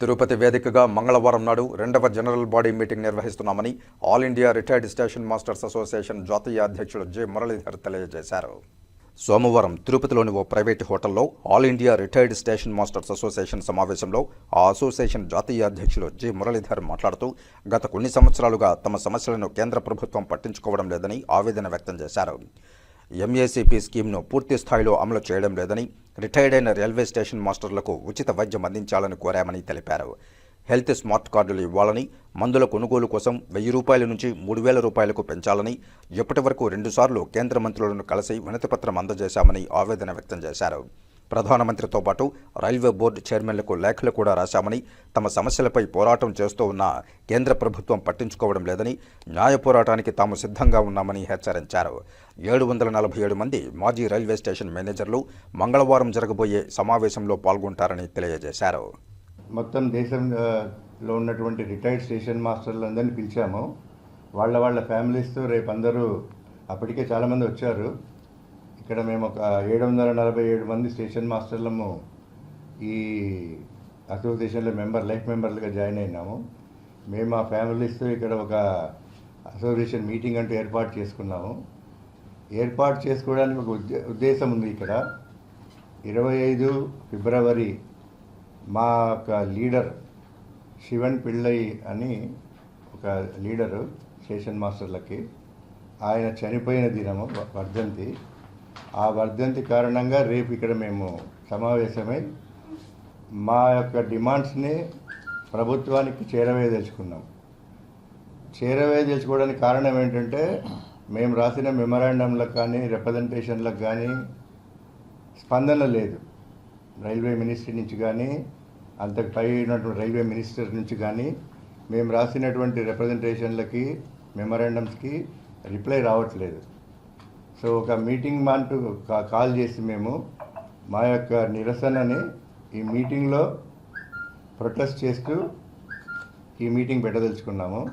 తిరుపతి వేదికగా మంగళవారం నాడు రెండవ జనరల్ బాడీ మీటింగ్ నిర్వహిస్తున్నామని all India retired station masters association జాతీయ అధ్యక్షుడు జె. మురళీధర్ తెలియజేశారు. సోమవారం తిరుపతిలోని ఓ ప్రైవేట్ హోటల్లో all India retired station masters association సమావేశంలో ఆ అసోసియేషన్ జాతీయ అధ్యక్షులు జి. మురళీధర్ మాట్లాడుతూ గత కొన్ని సంవత్సరాలుగా తమ సమస్యలను కేంద్ర ప్రభుత్వం పట్టించుకోవడం లేదని ఆవేదన వ్యక్తం చేశారు. ఎంఏసీపీ స్కీమ్ను పూర్తి స్థాయిలో అమలు చేయడం లేదని రిటైర్డ్ అయిన రైల్వే స్టేషన్ మాస్టర్లకు ఉచిత వైద్యం అందించాలని కోరామని తెలిపారు. హెల్త్ స్మార్ట్ కార్డులు ఇవ్వాలని మందుల కొనుగోలు కోసం వెయ్యి రూపాయల నుంచి మూడు వేల రూపాయలకు పెంచాలని ఇప్పటి వరకు రెండుసార్లు కేంద్ర మంత్రులను కలిసి వినతిపత్రం అందజేశామని ఆవేదన వ్యక్తం చేశారు. ప్రధానమంత్రితో పాటు రైల్వే బోర్డు చైర్మన్లకు లేఖలు కూడా రాశామని తమ సమస్యలపై పోరాటం చేస్తూ ఉన్న కేంద్ర ప్రభుత్వం పట్టించుకోవడం లేదని న్యాయ పోరాటానికి తాము సిద్ధంగా ఉన్నామని హెచ్చరించారు. ఏడు వందల నలభై ఏడు మంది మాజీ రైల్వే స్టేషన్ మేనేజర్లు మంగళవారం జరగబోయే సమావేశంలో పాల్గొంటారని తెలియజేశారు. మొత్తం దేశంలో ఉన్నటువంటి రిటైర్డ్ స్టేషన్ మాస్టర్లందరినీ పిలిచాము. వాళ్ళ వాళ్ళ ఫ్యామిలీస్తో రేపు అందరూ అప్పటికే చాలామంది వచ్చారు. ఇక్కడ మేము ఒక ఏడు వందల నలభై ఏడు మంది స్టేషన్ మాస్టర్లము ఈ అసోసియేషన్లో మెంబర్ లైఫ్ మెంబర్లుగా జాయిన్ అయినాము. మేము మా ఫ్యామిలీస్తో ఇక్కడ ఒక అసోసియేషన్ మీటింగ్ అంటూ ఏర్పాటు చేసుకున్నాము. ఏర్పాటు చేసుకోవడానికి ఒక ఉద్దే ఉద్దేశం ఉంది ఇక్కడ. ఇరవై ఐదు ఫిబ్రవరి మా యొక్క లీడర్ శివన్ పిళ్ళై అని ఒక లీడరు స్టేషన్ మాస్టర్లకి. ఆయన చనిపోయిన దినము వర్ధంతి. ఆ వర్ధంతి కారణంగా రేపు ఇక్కడ మేము సమావేశమై మా యొక్క డిమాండ్స్ని ప్రభుత్వానికి చేరవేయదలుచుకున్నాం. చేరవేయదలుచుకోవడానికి కారణం ఏంటంటే మేము రాసిన మెమరాండంలకు కానీ రిప్రజెంటేషన్లకు కానీ స్పందన లేదు. రైల్వే మినిస్ట్రీ నుంచి కానీ అంతకు పై ఉన్నటువంటి రైల్వే మినిస్టర్ నుంచి కానీ మేము రాసినటువంటి రిప్రజెంటేషన్లకి మెమరాండమ్స్కి రిప్లై రావట్లేదు. సో ఒక మీటింగ్ మాంటూ కా- కాల్ చేసి మేము మా యొక్క నిరసనని ఈ మీటింగ్లో ప్రొటెస్ట్ చేస్తూ ఈ మీటింగ్ పెట్టదలుచుకున్నాము.